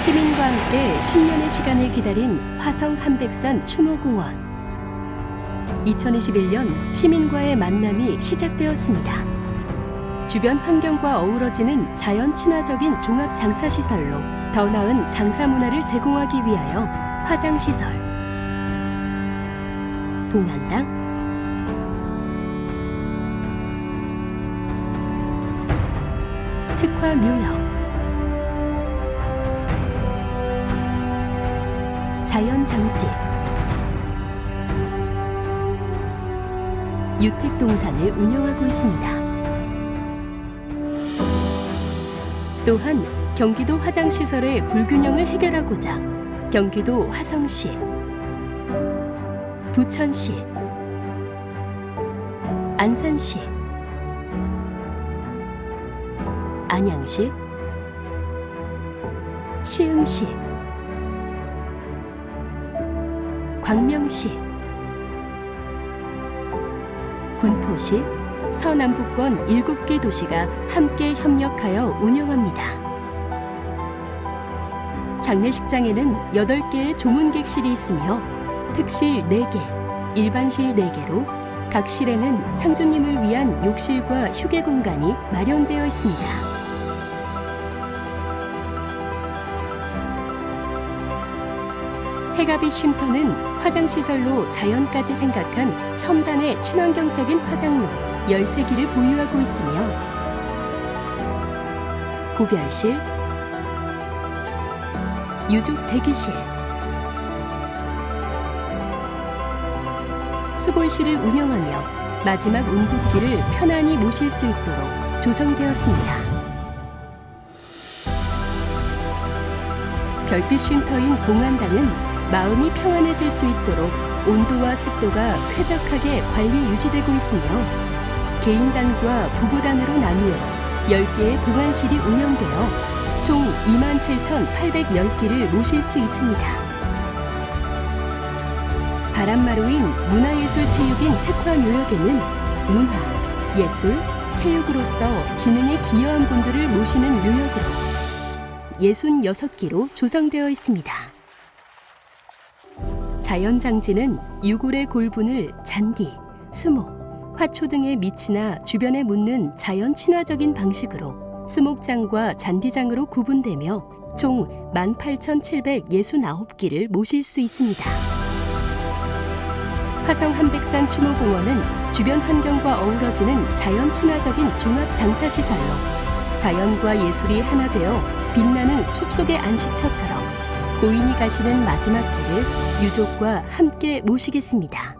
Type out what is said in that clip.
시민과 함께 10년의 시간을 기다린 화성 한백산 추모공원. 2021년 시민과의 만남이 시작되었습니다. 주변 환경과 어우러지는 자연 친화적인 종합 장사 시설로 더 나은 장사 문화를 제공하기 위하여 화장 시설, 봉안당, 특화 묘역, 자연 장지, 유택 동산을 운영하고 있습니다. 또한 경기도 화장시설의 불균형을 해결하고자 경기도 화성시, 부천시, 안산시, 안양시, 시흥시, 광명시, 군포시, 서남북권 7개 도시가 함께 협력하여 운영합니다. 장례식장에는 8개의 조문객실이 있으며 특실 4개, 일반실 4개로 각 실에는 상주님을 위한 욕실과 휴게 공간이 마련되어 있습니다. 해가비 쉼터는 화장시설로 자연까지 생각한 첨단의 친환경적인 화장로 13기를 보유하고 있으며 고별실, 유족 대기실, 수골실을 운영하며 마지막 운국기를 편안히 모실 수 있도록 조성되었습니다. 별빛 쉼터인 봉안당은 마음이 평안해질 수 있도록 온도와 습도가 쾌적하게 관리 유지되고 있으며 개인단과 부부단으로 나누어 10개의 봉안실이 운영되어 총 27,810기를 모실 수 있습니다. 바람마루인 문화예술체육인 특화 묘역에는 문화, 예술, 체육으로서 진흥에 기여한 분들을 모시는 묘역으로 66기로 조성되어 있습니다. 자연장지는 유골의 골분을 잔디, 수목, 화초 등의 밑이나 주변에 묻는 자연 친화적인 방식으로 수목장과 잔디장으로 구분되며 총 18,769기를 모실 수 있습니다. 화성 한백산 추모공원은 주변 환경과 어우러지는 자연 친화적인 종합 장사 시설로 자연과 예술이 하나 되어 빛나는 숲속의 안식처처럼 고인이 가시는 마지막 길을 유족과 함께 모시겠습니다.